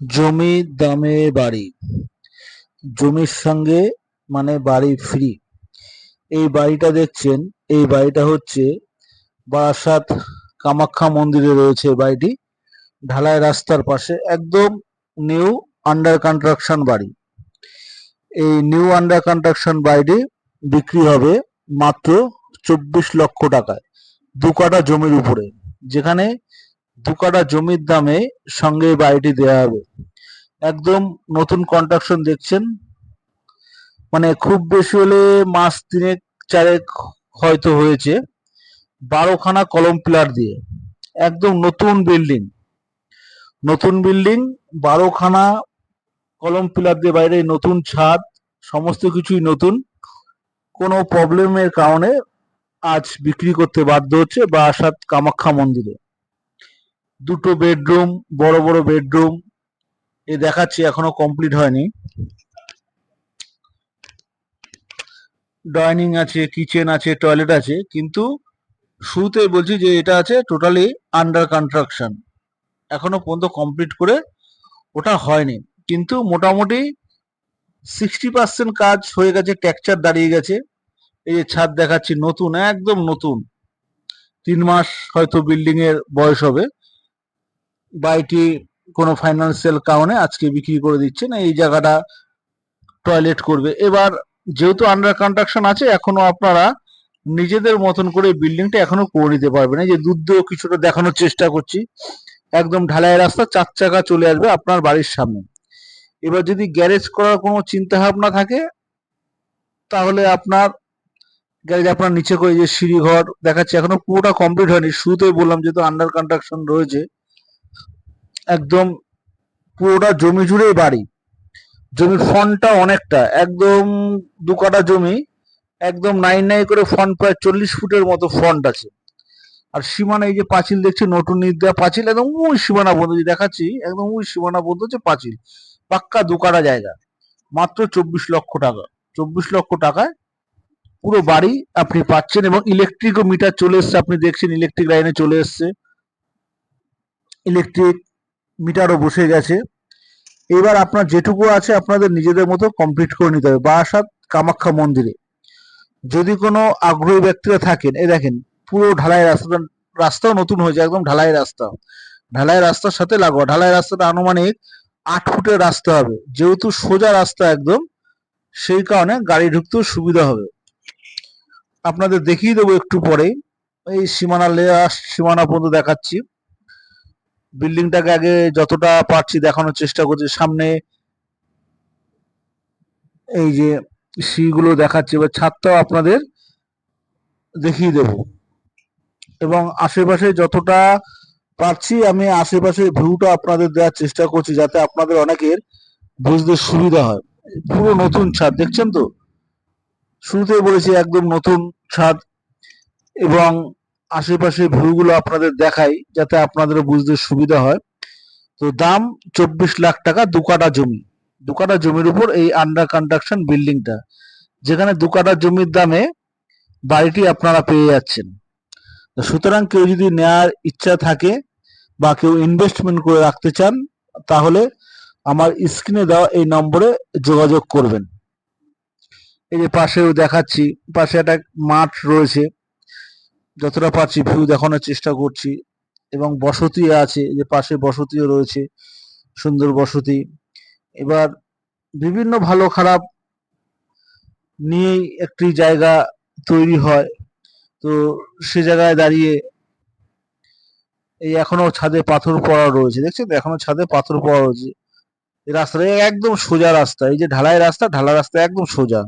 জমি দামে বাড়ি। জমির সঙ্গে মানে বাড়ি ফ্রি এই বাড়িটা দেখছেন, এই বাড়িটা হচ্ছে বারাসাত কামাখ্যা মন্দিরে রয়েছে বাড়িটি। ঢালাই রাস্তার পাশে একদম নিউ আন্ডার কনস্ট্রাকশন বাড়ি। এই নিউ আন্ডার কনস্ট্রাকশন বাড়িটি বিক্রি হবে মাত্র চব্বিশ লক্ষ টাকায়, দু কাঠা জমির উপরে। যেখানে দু কাঠা জমির দামে সঙ্গে বাড়িটি দেওয়া হবে। একদম নতুন কনস্ট্রাকশন দেখছেন। মানে খুব বেশি হলে মাস তিনেক চারেক হয়তো হয়েছে। বারোখানা কলম পিলার দিয়ে। একদম নতুন বিল্ডিং নতুন বিল্ডিং বারোখানা কলম পিলার দিয়ে বাইরে নতুন ছাদ, সমস্ত কিছুই নতুন। কোনো প্রবলেমের কারণে আজ বিক্রি করতে বাধ্য হচ্ছে বারাসাত কামাখ্যা মন্দিরে। দুটো বেডরুম বড় বড় বেডরুম এ দেখাচ্ছি, এখনও কমপ্লিট হয়নি। ডাইনিং আছে কিচেন আছে টয়লেট আছে, কিন্তু শুরুতে বলছি যে এটা আছে টোটালি আন্ডার কনস্ট্রাকশন এখনও পর্যন্ত কমপ্লিট করে ওটা হয়নি। কিন্তু মোটামুটি সিক্সটি পার্সেন্ট কাজ হয়ে গেছে টেক্সচার দাঁড়িয়ে গেছে। এই যে ছাদ দেখাচ্ছি, নতুন, একদম নতুন। তিন মাস হয়তো বিল্ডিং এর বয়স হবে। বাড়িটি কোনো ফাইন্যান্সিয়াল কারণে আজকে বিক্রি করে দিচ্ছেন এই জায়গাটা টয়লেট করবে। এবার যেহেতু আন্ডার কনস্ট্রাকশন আছে, এখনও আপনারা নিজেদের মতন করে বিল্ডিংটা এখনও করে নিতে পারবেন। এই যে দুধ কিছুটা দেখানোর চেষ্টা করছি। একদম ঢালাই রাস্তা, চার চাকা চলে আসবে আপনার বাড়ির সামনে। এবার যদি গ্যারেজ করার কোনো চিন্তা ভাবনা থাকে, তাহলে আপনার গ্যারেজ আপনার নিচে করে যে সিঁড়ি ঘর দেখাচ্ছে, এখনও পুরোটা কমপ্লিট হয়নি। শুরুতেই বললাম যেহেতু আন্ডার কনস্ট্রাকশন রয়েছে একদম পুরোটা জমি জুড়েই বাড়ি। জমির ফন্টটা অনেকটা, একদম দু কাটা জমি, একদম নাইন নাই করে ফন্ট প্রায় চল্লিশ ফুটের মতো ফন্ট আছে। আর সীমানা এই যে পাঁচিল দেখছি, নতুন নিট দেওয়া পাঁচিল, একদম ওই সীমানা যে দেখাচ্ছি, একদম ওই সীমানা বন্ধ হচ্ছে পাঁচিল। পাক্কা দু কাটা জায়গা, মাত্র চব্বিশ লক্ষ টাকা। চব্বিশ লক্ষ টাকায় পুরো বাড়ি আপনি পাচ্ছেন এবং ইলেকট্রিকও মিটার চলে এসছে, আপনি দেখছেন ইলেকট্রিক লাইনে চলে এসছে। ইলেকট্রিক মিটারও বসে গেছে। এবার আপনার যেটুকু আছে আপনাদের নিজেদের মতো কমপ্লিট করে নিতে হবে। বারাসাত কামাখ্যা মন্দিরে। যদি কোনো আগ্রহী ব্যক্তিরা থাকেন, এই দেখেন, পুরো ঢালাই রাস্তা রাস্তাও নতুন হয়েছে, একদম ঢালাই রাস্তা। ঢালাই রাস্তার সাথে লাগোয়া। ঢালাই রাস্তাটা আনুমানিক আট ফুটের রাস্তা হবে। যেহেতু সোজা রাস্তা একদম, সেই কারণে গাড়ি ঢুকতেও সুবিধা হবে। আপনাদের দেখিয়ে দেবো একটু পরেই। এই সীমানা লেয়ার সীমানা পর্যন্ত দেখাচ্ছি। বিল্ডিংটাকে আগে যতটা পারছি দেখানোর চেষ্টা করছি, সামনে এই যে সিঁড়িগুলো দেখাচ্ছি, এবার ছাদটাও আপনাদের দেখিয়ে দেব। এবং আশেপাশে যতটা পারছি, আমি আশেপাশে ভিউটা আপনাদের দেওয়ার চেষ্টা করছি, যাতে আপনাদের অনেকের বুঝতে সুবিধা হয়। পুরো নতুন ছাদ, দেখছেন তো? শুরুতেই বলেছি একদম নতুন ছাদ এবং আশেপাশে ভিউগুলো আপনাদের দেখাই যাতে আপনাদের বুঝতে সুবিধা হয়। তো দাম চব্বিশ লাখ টাকা দু কাঠা জমি। দু কাঠা জমির উপর এই আন্ডার কনস্ট্রাকশন বিল্ডিংটা যেখানে দু কাঠা জমির দামে বাড়িটি আপনারা পেয়ে যাচ্ছেন। সুতরাং কেউ যদি নেয়ার ইচ্ছা থাকে বা কেউ ইনভেস্টমেন্ট করে রাখতে চান, তাহলে আমার স্ক্রিনে দেওয়া এই নম্বরে যোগাযোগ করবেন। এই যে পাশেও দেখাচ্ছি, পাশে একটা মাঠ রয়েছে। যতটা পারছি ভিউ দেখানোর চেষ্টা করছি এবং বসতি আছে যে পাশে বসতিও রয়েছে, সুন্দর বসতি। এবার বিভিন্ন ভালো খারাপ নিয়েই একটি জায়গা তৈরি হয়। তো সে জায়গায় দাঁড়িয়ে এই এখনও ছাদে পাথর পড়া রয়েছে। দেখছেন? এখনও ছাদে পাথর পড়া রয়েছে। এই রাস্তাটা একদম সোজা রাস্তা। এই যে ঢালাই রাস্তা ঢালা রাস্তা একদম সোজা।